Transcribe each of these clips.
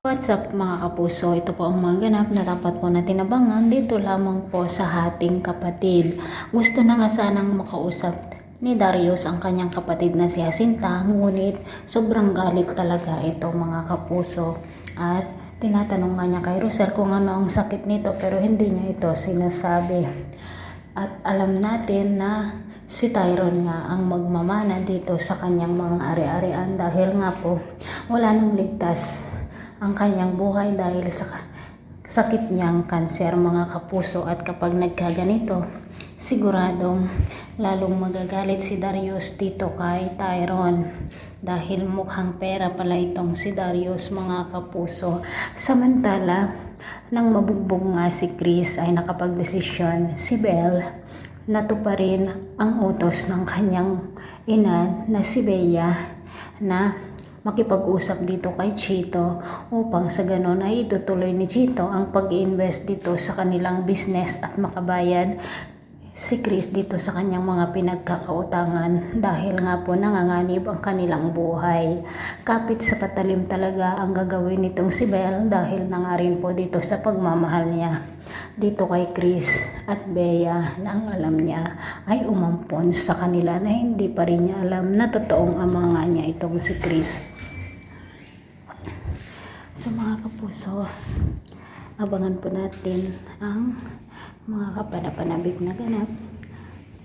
What's up mga kapuso? Ito po ang mga ganap na dapat po na tinabangan dito lamang po sa hating kapatid. Gusto na nga sanang makausap ni Darius ang kanyang kapatid na si Jacinta, ngunit sobrang galit talaga ito mga kapuso. At tinatanong nga niya kay Rosel kung ano ang sakit nito pero hindi niya ito sinasabi. At alam natin na si Tyron nga ang magmamana dito sa kanyang mga ari-arian dahil nga po wala nang ligtas ang kanyang buhay dahil sa sakit niyang kanser mga kapuso. At kapag nagkaganito siguradong lalong magagalit si Darius dito kay Tyron dahil mukhang pera pala itong si Darius mga kapuso. Samantala nang mabugbog nga si Chris ay nakapagdesisyon si Belle natuparin ang utos ng kanyang ina na si Bea na makipag-usap dito kay Chito upang sa ganon ay itutuloy ni Chito ang pag-invest dito sa kanilang business at makabayad si Chris dito sa kanyang mga pinagkakautangan dahil nga po nanganganib ang kanilang buhay. Kapit sa patalim talaga ang gagawin nitong si Belle dahil na nga rin po dito sa pagmamahal niya dito kay Chris at Bea na ang alam niya ay umampon sa kanila na hindi pa rin niya alam na totoong ama nga niya itong si Chris. So mga kapuso, abangan po natin ang mga kapanapanabik na ganap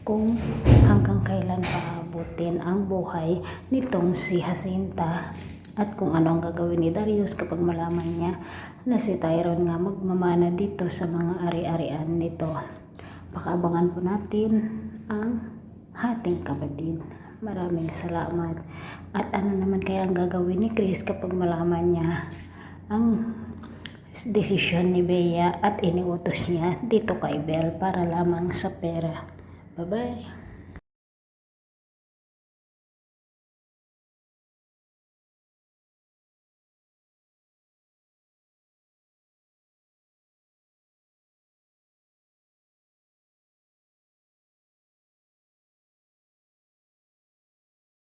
kung hanggang kailan paabutin ang buhay nitong si Jacinta at kung ano ang gagawin ni Darius kapag malaman niya na si Tyron nga magmamana dito sa mga ari-arian nito. Pakaabangan po natin ang hating kapatid. Maraming salamat. At ano naman kaya ang gagawin ni Chris kapag malaman niya ang desisyon ni Bea at iniutos niya dito kay Belle para lamang sa pera. Bye-bye.